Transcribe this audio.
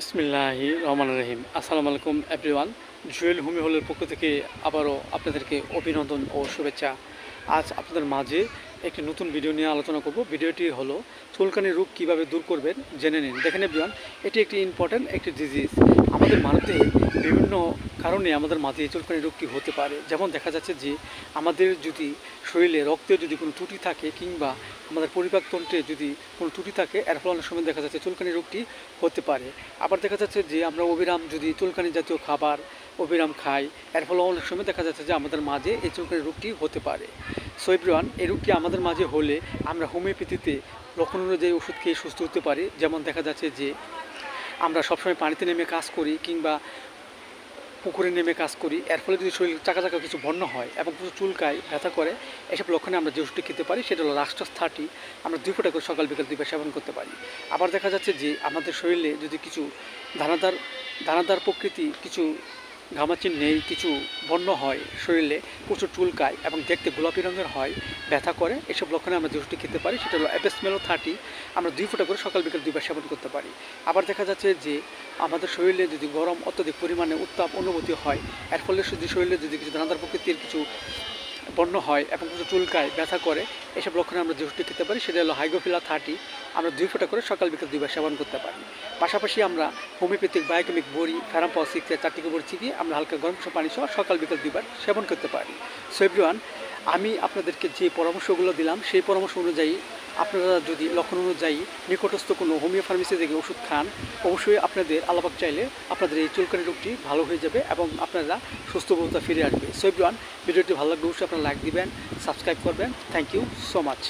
বিসমিল্লাহি রহমান রহিম। আসসালামু আলাইকুম এভরিওয়ান জুয়েল হুমি হলের পক্ষ থেকে আবারও আপনাদেরকে অভিনন্দন ও শুভেচ্ছা। আজ আপনাদের মাঝে একটি নতুন ভিডিও নিয়ে আলোচনা করব। ভিডিওটি হলো, চুলকানি রোগ কীভাবে দূর করবেন জেনে নিন। দেখেন এভরিওয়ান এটি একটি ইম্পর্ট্যান্ট একটি ডিজিজ আমাদের মাঝে বিভিন্ন কারণে আমাদের মাঝে চুলকানি রোগটি হতে পারে। যেমন দেখা যাচ্ছে যে, আমাদের যদি শরীরে রক্তের যদি কোনো ত্রুটি থাকে কিংবা আমাদের পরিপাকতন্ত্রে যদি কোনো ত্রুটি থাকে, এর ফলে অনেক সময় দেখা যাচ্ছে চুলকানি রোগটি হতে পারে। আবার দেখা যাচ্ছে যে আমরা অবিরাম যদি চুলকানি জাতীয় খাবার অবিরাম খাই, এর ফলে অনেক সময় দেখা যাচ্ছে যে আমাদের মাঝে এই চুলকানি রোগটি হতে পারে। সো এভরিওয়ান এই রোগটি আমাদের মাঝে হলে আমরা হোমিওপ্যাথিতে লক্ষণ অনুযায়ী ওষুধ খেয়ে সুস্থ হতে পারি। যেমন দেখা যাচ্ছে যে আমরা সবসময় পানিতে নেমে কাজ করি কিংবা পুকুরে নেমে কাজ করি। এর ফলে যদি শরীর চাকা চাকা কিছু বন্য হয় এবং কিছু চুলকায় ব্যথা করে, এসব লক্ষণে আমরা যে ওষুধটি খেতে পারি, সেটা হলো রাষ্ট্রস থার্টি আমরা দুই ফোটা করে সকাল বিকাল দুইবার সেবন করতে পারি। আবার দেখা যাচ্ছে যে, আমাদের শরীরে যদি কিছু দানাদার দানাদার প্রকৃতি কিছু ঘামাচিন নেই, কিছু বন্য হয় শরীরে, প্রচুর চুলকায় এবং দেখতে গোলাপি রঙের হয়, ব্যথা করে, এসব লক্ষণে আমরা ওষুধটি খেতে পারি সেটা হলো অ্যাপেসমেলো থার্টি আমরা দুই ফোঁটা করে সকাল বিকেল দুইবার সেবন করতে পারি। আবার দেখা যাচ্ছে যে আমাদের শরীরে যদি গরম অত্যধিক পরিমাণে উত্তাপ অনুভূতি হয়, এর ফলে যদি শরীরে যদি কিছু দানাদার প্রকৃতির কিছু বন্য হয় এবং কিছু চুলকায়, ব্যথা করে এসব লক্ষণে আমরা যে খেতে পারি, সেটা হলো হাইগোফিলা থার্টি। আমরা দুই ফোঁটা করে সকাল বিকাল দুইবার সেবন করতে পারি। পাশাপাশি আমরা হোমিওপ্যাথিক, বায়োকেমিক, বড়ি ফ্যারাম্পাও সিক্সে চারটি বড়ি চিবিয়ে আমরা হালকা গরম পানি সহ সকাল বিকাল দুইবার সেবন করতে পারি। সো আমি আপনাদেরকে যে পরামর্শগুলো দিলাম, সেই পরামর্শ অনুযায়ী আপনারা যদি লক্ষণ অনুযায়ী নিকটস্থ কোনো হোমিও ফার্মেসি থেকে ওষুধ খান, অবশ্যই আপনাদের আলাপাক চাইলে আপনাদের এই চুলকানি রোগটি ভালো হয়ে যাবে এবং আপনারা সুস্থ অবস্থা ফিরে আসবে। সো ভিডিওটি ভালো লাগলে অবশ্যই আপনারা লাইক দিবেন সাবস্ক্রাইব করবেন। Thank you so much